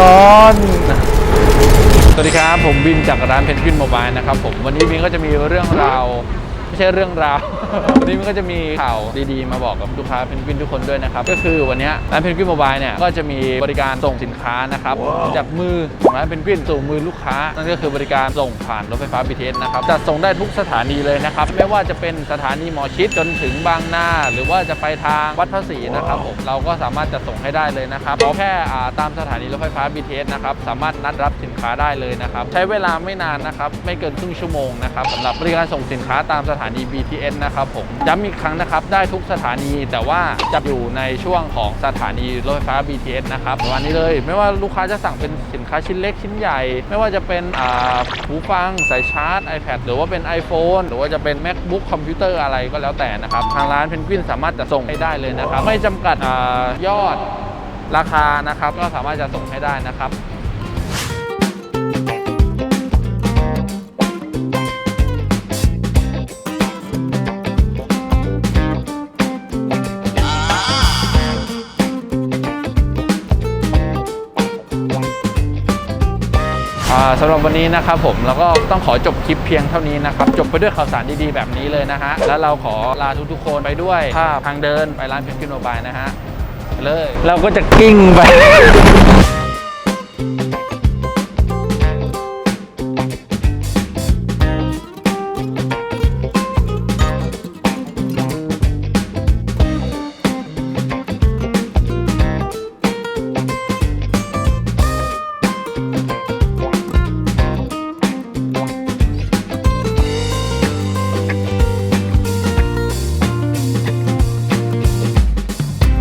ร้อนสวัสดีครับ ผมบินจากร้านเพนกวินโมบายนะครับผมวันนี้บินก็จะมีเรื่องราว ไม่ใช่เรื่องราว วันนี้มันก็จะมีข่าวดีๆ มาบอกกับลูกค้าเพนกวินทุกคนด้วยนะครับ ก็คือวันนี้ร้านเพนกวินโมบายเนี่ยก็จะมีบริการส่งสินค้านะครับจากมือของร้านเพนกวินสู่มือลูกค้า นั่นก็คือบริการส่งผ่านรถไฟฟ้า BTS นะครับจัดส่งได้ทุกสถานีเลยนะครับไม่ว่าจะเป็นสถานีหมอชิดจนถึงบางนา หรือว่าจะไปทางวัดพระศรีนะครับผมเราก็สามารถจะส่งให้ได้เลยนะครับขอแค่ตามสถานีรถไฟฟ้า BTS นะครับสามารถนัดรับสินค้าได้เลยนะครับใช้เวลาไม่นานนะครับไม่เกินครึ่งชั่วโมงนะครับสำหรับบริการส่งสินค้าตามสถาานี BTS นะครับผมย้ำอีกครั้งนะครับได้ทุกสถานีแต่ว่าจะอยู่ในช่วงของสถานีรถไฟฟ้า BTS นะครับวันนี้เลยไม่ว่าลูกค้าจะสั่งเป็นสินค้าชิ้นเล็กชิ้นใหญ่ ไม่ว่าจะเป็นอ่าหูฟังสายชาร์จ iPad หรือว่าเป็น iPhone หรือว่าจะเป็น MacBook คอมพิวเตอร์อะไรก็แล้วแต่นะครับ ทางร้านเพนกวินสามารถจะส่งให้ได้เลยนะครับ ไม่จำกัดอายอดราคานะครับ ก็สามารถจะส่งให้ได้นะครับ สำหรับวันนี้นะครับผมแล้วก็ต้องขอจบคลิปเพียงเท่านี้นะครับ จบไปด้วยข่าวสารดีๆแบบนี้เลยนะฮะ แล้วเราขอลาทุกๆคนไปด้วยภาพทางเดินไปร้านเพชรกินโนบายนะฮะเลยเราก็จะกิ้งไป